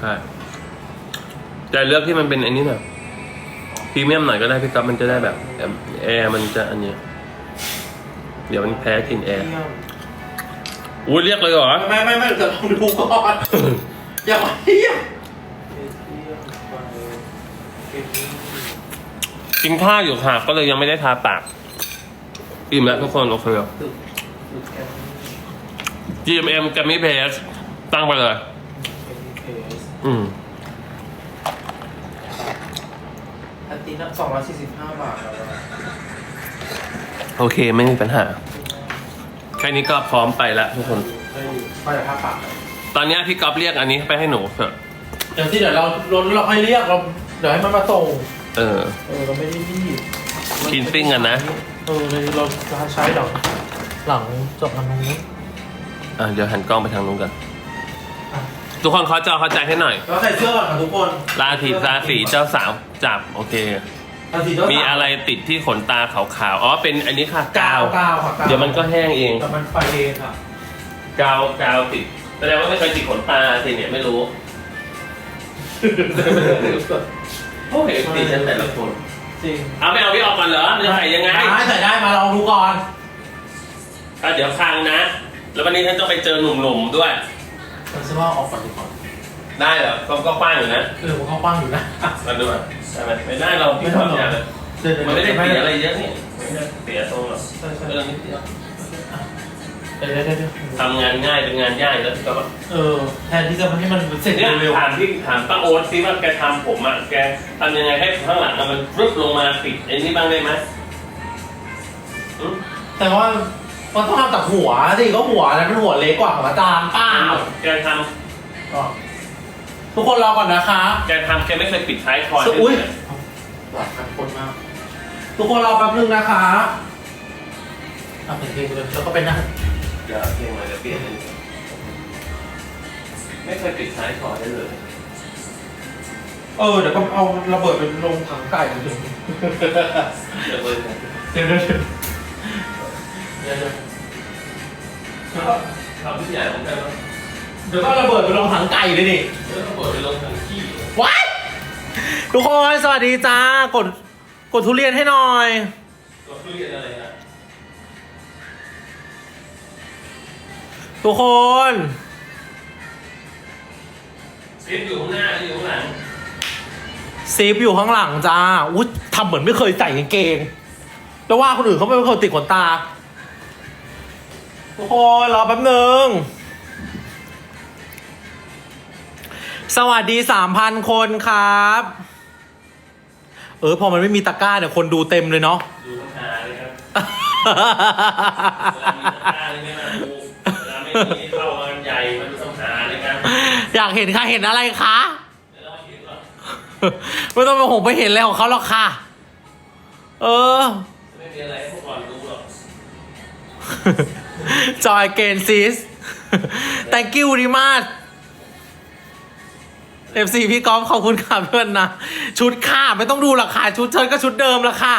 ใช่แต่เลือกที่มันเป็นอันนี้หน่อยพรีเมียมหน่อยก็ได้พี่ก๊อฟมันจะได้แบบแอร์มันจะอันเนี้ยเดี๋ยวมันแพ้กลินแอร์อุ้ยเรียกเลยเหรอ ไม่ไม่ไม่เดี๋ยวลองดูก่อนอย่ามาเที่ยกินข้าวอยู่ค่ะ ก็เลยยังไม่ได้ทาปากอิ่มแล้วทุกคนโอเคแล้ว GMM กับมิเพสตั้งไปเลย อืมอันตีนับสองร้อยสี่สิบห้าบาทโอเคไม่มีปัญหา แค่นี้ก็พร้อมไปแล้วทุกคน ไปเดี๋ยวค่าปรับตอนนี้พี่ก๊อฟเรียกอันนี้ไปให้หนูเถอะเดี๋ยวที่เดี๋ยวเราเราเราให้เรียกเราเดี๋ยวให้มันมาส่งเออ เออเราไม่ได้รีบกินปิ้งกันนะ เออเลยเราจะใช้หลังหลังจบอันนี้ อะเดี๋ยวหันกล้องไปทางนู้นกัน ทุกคนเขาจะเข้าใจให้หน่อย เราใส่เสื้อก่อนค่ะทุกคนราศีราศีเจ้าสาวจับโอเค ราศีเจ้าสาวมีอะไรติดที่ขนตาขาวๆ อ๋อ เป็นอันนี้ค่ะกาวกาวค่ะกาวเดี๋ยวมันก็แห้งเอง แต่มันไปเองค่ะกาวกาวติดแสดงว่าไม่เคยติดขนตาสิเนี่ยไม่รู้ โอ้ยติดฉันแต่ละคน จริงเอาไม่เอาพี่ออกก่อนเหรอจะใส่ยังไงได้ใส่ได้มาลองดูก่อน อะเดี๋ยวคังนะ แล้ววันนี้ฉันต้องไปเจอหนุ่มๆด้วย มันจะว่าออกก่อนดีกว่าได้เหรอก็ก็กว้างอยู่นะเออมันก็กว้างอยู่นะมาดูอะใช่ไหมไม่ได้เราพี่ทำอย่างเลยเดี๋ยวเดี๋ยวมันไม่ได้เดี๋ยวเสียอะไรเยอะนี่ไม่ได้เสียตรงหรอกใช่ใช่เรื่องนิดเดียวเดี๋ยวเดี๋ยวเดี๋ยวทำงานง่ายเป็นงานยากอยู่แล้วพี่ก็ว่าเออแทนที่จะให้มันเสร็จเนี่ยเร็วถามพี่ถามป้าโอ๊ตซิว่าแกทำผมอะแกทำยังไงให้ข้างหลังอะมันรึบลงมาปิดไอ้นี่บ้างได้ไหมอืมๆแต่ว่า มันต้องทำจากหัวสิก็หัวนั้นมันหัวเล็กกว่าของอาจารย์ป้าแกททุกคนรอก่อนนะคะำแกทำแกไม่เคยปิดท้ายคอยอุ๊ยเลยหลายพันคนมากทุกคนรอแป๊บนึงนะคะอะเพลงเพลงเลยแล้วก็ไปนั่งเดี๋ยวเพลงอะไรจะเปลี่ยนให้ไม่เคยปิดท้ายคอยได้เลยเออเดี๋ยวก็เอาระเบิดไปลงถังไก่เลยเดี๋ยวเลยเดี๋ยวเดี๋ยวเดี๋ยวเดี๋ยวทำทุกอย่างเหมือนกันแล้วเดี๋ยวก็ระเบิดไปลงถังไก่เลยดิแล้วก็เปิดไปลงถังขี้ว้ายทุกคนสวัสดีจ้ากดกดทุเรียนให้หน่อยตัวทุเรียนอะไรนะทุกคนซิปอยู่ข้างหน้าหรืออยู่ข้างหลังซีฟอยู่ข้างหลังจ้าอุ้ยทำเหมือนไม่เคยใส่กางเกง แล้วว่าคนอื่นเขาไม่เคยติดขนตา ทุกคนรอแป๊บนึงสวัสดีสามพันคนครับ เออ พอมันไม่มีตะกร้าเนี่ยคนดูเต็มเลยเนาะ ดูข้างหน้าเลยครับเวลามีตะกร้าเลยไม่มาดูเวลาไม่มีเข้ามาใหญ่มาดูข้างหน้าเลยครับอยากเห็นค่ะเห็นอะไรคะเดี๋ยวเรามาเห็นก่อนไม่ต้องไปหงไปเห็นแล้วของเขาหรอกค่ะ เออ ไม่มีอะไรให้พวกก่อนดูหรอก จอยเกนซิส thank you ดีมาก FC พี่ก๊อฟขอบคุณค่ะเพื่อนนะ ชุดค่ะ ไม่ต้องดูหรอกค่ะ ชุดเชิญก็ชุดเดิมละค่ะ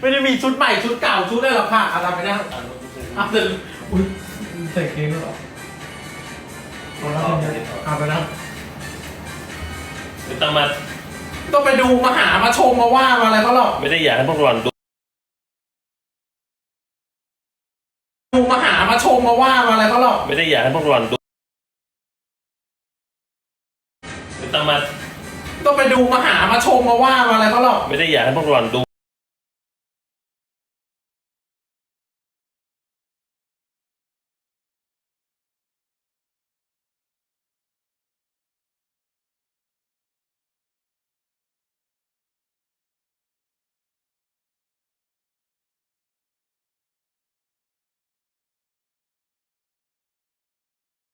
ไม่ได้มีชุดใหม่ชุดเก่าชุดได้หรอกค่ะเอาทำไปนั่งเอาเดินอุ้ยใส่เกงด้วยเหรอเอาแล้วเอาไปนะไม่ต้องมาต้องไปดูมาหามาชมมาว่ามาอะไรเขาหรอก ไม่ได้อยากให้พวกก่อนดู ดูมาหามาชมมาว่ามาอะไรเขาหรอกไม่ได้อยากให้พวกก่อนดูไม่ต้องมาต้องไปดูมาหามาชมมาว่ามาอะไรเขาหรอกไม่ได้อยากให้พวกก่อนดู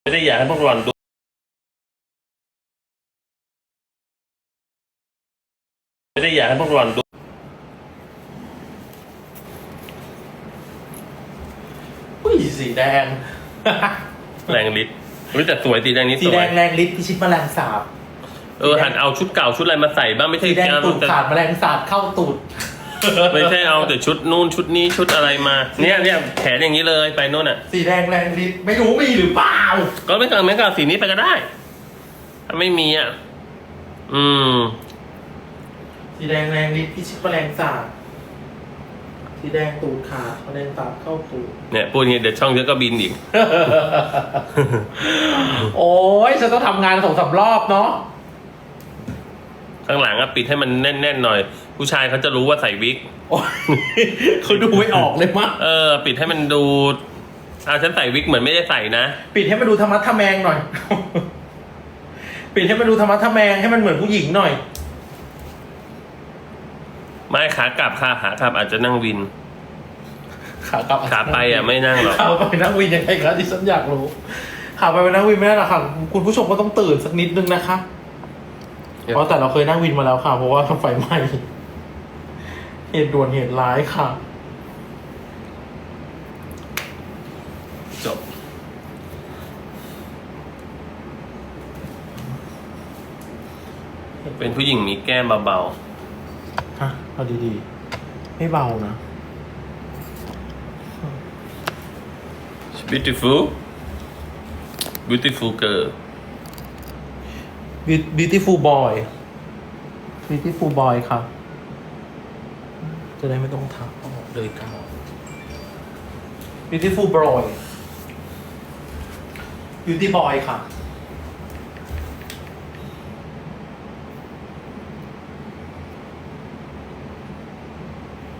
ไม่ได้อยากให้พวกก่อนดูไม่ได้อยากให้พวกก่อนดูอุ้ยสีแดง แรงฤทธิ์รู้แต่สวยสีแดงนี้สีสแดวยงแรงฤทธิ์พิชิตแมลงสาบ เออหันเอาชุดเก่าชุดอะไรมาใส่บ้างไม่ใช่สีแดงเอาตูดแต่ขาดแมลงสาบเข้าตูด ไม่ใช่เอาแต่ชุดนู่นชุดนี้ชุดอะไรมา เนี่ยเนี่ยแขนอย่างนี้เลยไปนู่นอะ สีแดงแรงฤทธิ์ไม่รู้มีหรือเปล่า ก็ไม่กลางไม่กลางสีนี้ไปก็ได้ถ้าไม่มีอะ อืม สีแดงแรงฤทธิ์พิชิตแมลงสาบสีแดงตูดขาดแมลงสาบเข้าตูดเนี่ยพูดอย่างนี้เดี๋ยวช่องเยอะก็บินอีก โอ้ยฉันต้องทำงานสองสามรอบเนาะข้างหลังอะปิดให้มันแน่นๆหน่อย ผู้ชายเขาจะรู้ว่าใส่วิก โอ้ยเขาดูไม่ออกเลยมั้งเออ ปิดให้มันดูอ่าฉันใส่วิกเหมือนไม่ได้ใส่นะ ปิดให้มันดูธรรมะทะแมงหน่อย ปิดให้มันดูธรรมะทะแมงให้มันเหมือนผู้หญิงหน่อย ไม่ขากลับค่ะขากลับอาจจะนั่งวิน ขากลับขาไปอะไม่นั่งหรอกขาไปนั่งวินยังไงคะที่ฉันอยากรู้ขาไปไปนั่งวินไม่ได้หรอกค่ะ คุณผู้ชมก็ต้องตื่นสักนิดนึงนะคะเพราะแต่เราเคยนั่งวินมาแล้วค่ะ เพราะว่าไฟไหม้ เหตุด่วนเหตุร้ายค่ะ จบ เป็นผู้หญิงมีแก้มเบาฮะเอาดีๆ ไม่เบานะ ๆ beautiful beautiful girl beautiful boy beautiful boy ค่ะ จะได้ไม่ต้องทักออกเลยค่ะ beautiful boy beauty boy ค่ะ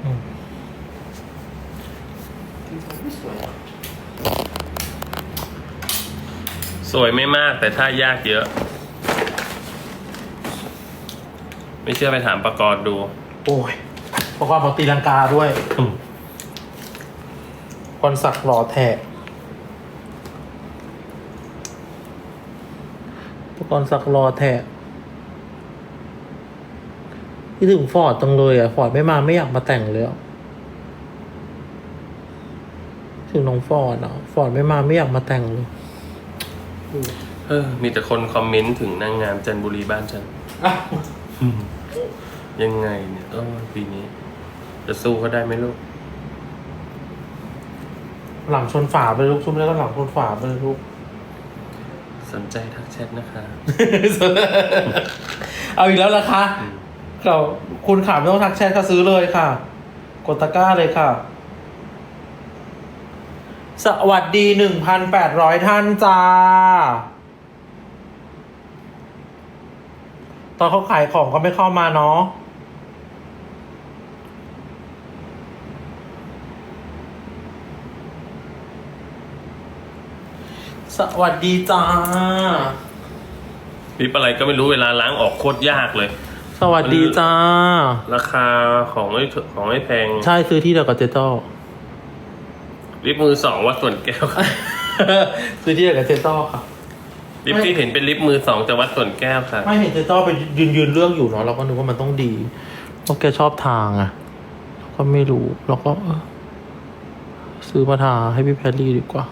อืมสวยอะสวยไม่มากแต่ท่ายากเยอะ ไม่เชื่อไปถามประกรณ์ดู โอ้ย ประกอบบอกตีลังกาด้วยอืมคอนสักหล่อแทะประกอบสักหล่อแทะที่ถึงฟอร์ดจังเลยอะ ฟอร์ดไม่มาไม่อยากมาแต่งเลยอะถึงน้องฟอร์ดอะ ฟอร์ดไม่มาไม่อยากมาแต่งเลย เออ มีแต่คนคอมเมนต์ถึงนางงามจันทบุรีบ้านฉันอ้าวยังไงเนี่ยเออปีนี้ จะสู้เขาได้ไหมลูก หลังชนฝาไปเลยลูกชุ่มแล้วก็หลังชนฝาไปเลยลูก สนใจทักแชทนะคะ เอาอีกแล้วล่ะคะอืมเราคุณขาไม่ต้องทักแชทค่ะซื้อเลยค่ะ กดตะกร้าเลยค่ะ สวัสดีหนึ่งพันแปดร้อยท่านจ้า ตอนเขาขายของก็ไม่เข้ามาเนาะ สวัสดีจ้า ลิปอะไรก็ไม่รู้เวลาล้างออกโคตรยากเลย สวัสดีจ้า ราคาของไม่ถของไม่แพงใช่ซื้อที่เดียวกับเจโต้ลิปมือสองวัดส่วนแก้วค่ะซื้อที่เดียวกับเจโต้ค่ะ ลิปที่เห็นเป็นลิปมือสองจะวัดส่วนแก้วค่ะ ไม่เห็นเจโต้ไปยืนยืนเรื่องอยู่เนาะเราก็นึกว่ามันต้องดีเพราะแกชอบทางอะก็ไม่รู้เราก็เออซื้อมาทาให้พี่แพรรี่ดีกว่า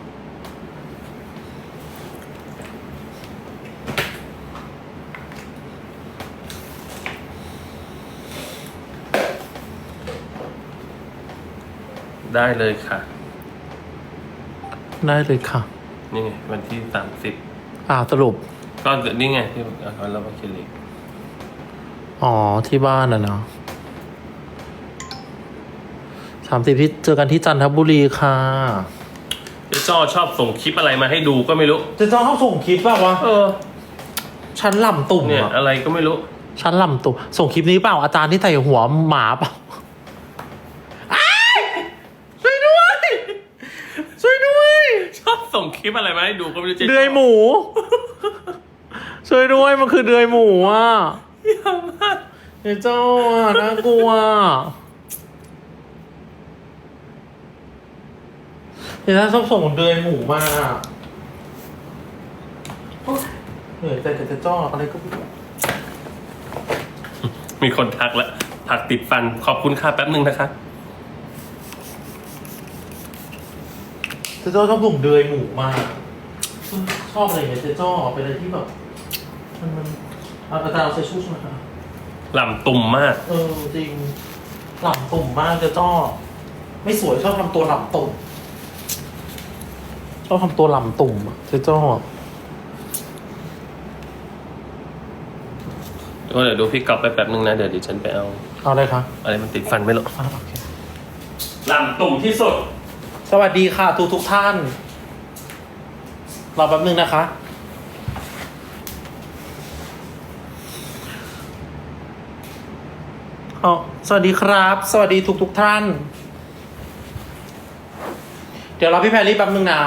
ได้เลยค่ะ ได้เลยค่ะนี่ไงวันที่สามสิบอ่าสรุป ก็นี่ไงที่เอาเรามาคิลิกอ๋อที่บ้านอะเนาะสามสิบที่เจอกันที่จันทบุรีค่ะเจ๊จ้อชอบส่งคลิปอะไรมาให้ดูก็ไม่รู้ เจโต้เขาส่งคลิปป่าวะเออชั้นลำตุ่มเนี่ยอะอะไรก็ไม่รู้ชั้นลำตุ่มส่งคลิปนี้เปล่าอาจารย์ที่ใส่หัวหมาเปล่าอ้ายช่วยด้วย ช่วยด้วย ชอบ ส่งคลิปอะไรมาให้ดูก็ไม่รู้เจ๊จ้เดือยหมู ช่วยด้วยมันคือเดือยหมูอะเยี่ยมมากเดี๋ยวเจ้าอะน่ากลัวเดี๋ยวถ้าชอบส่งเดือยหมูมาโอ๊ยเหนื่อยใจกับจะจ้ออะไรก็ไม่รู้ มีคนทักแล้วผักติดฟันขอบคุณค่ะแป๊บหนึ่งนะคะ เจ๊จ้อชอบส่งเดือยหมูมาชอบอะไรอย่างเงี้ยเจ๊จ้อเป็นอะไรที่แบบมันมันเอาอาจารย์เอาใส่ชู้ใช่ไหมคะหล่ำตุ่มมาก เออจริงหล่ำตุ่มมากเจ๊จ้อไม่สวยชอบทำตัวหล่ำตุ่มชอบทำตัวหล่ำตุ่มอะเจ๊จ้อก็เดี๋ยวดูพี่กลับไปแป๊บนึงนะ เดี๋ยวดิฉันไปเอา เอาเลยค่ะอะไรมันติดฟันไม่หรอก อ่าโอเคหลังตุ่มที่สุด สวัสดีค่ะทุกทุกท่าน รอแป๊บนึงนะคะ อ๋อ สวัสดีครับ สวัสดีทุกทุกท่าน เดี๋ยวรอพี่แพรรี่แป๊บนึงนะ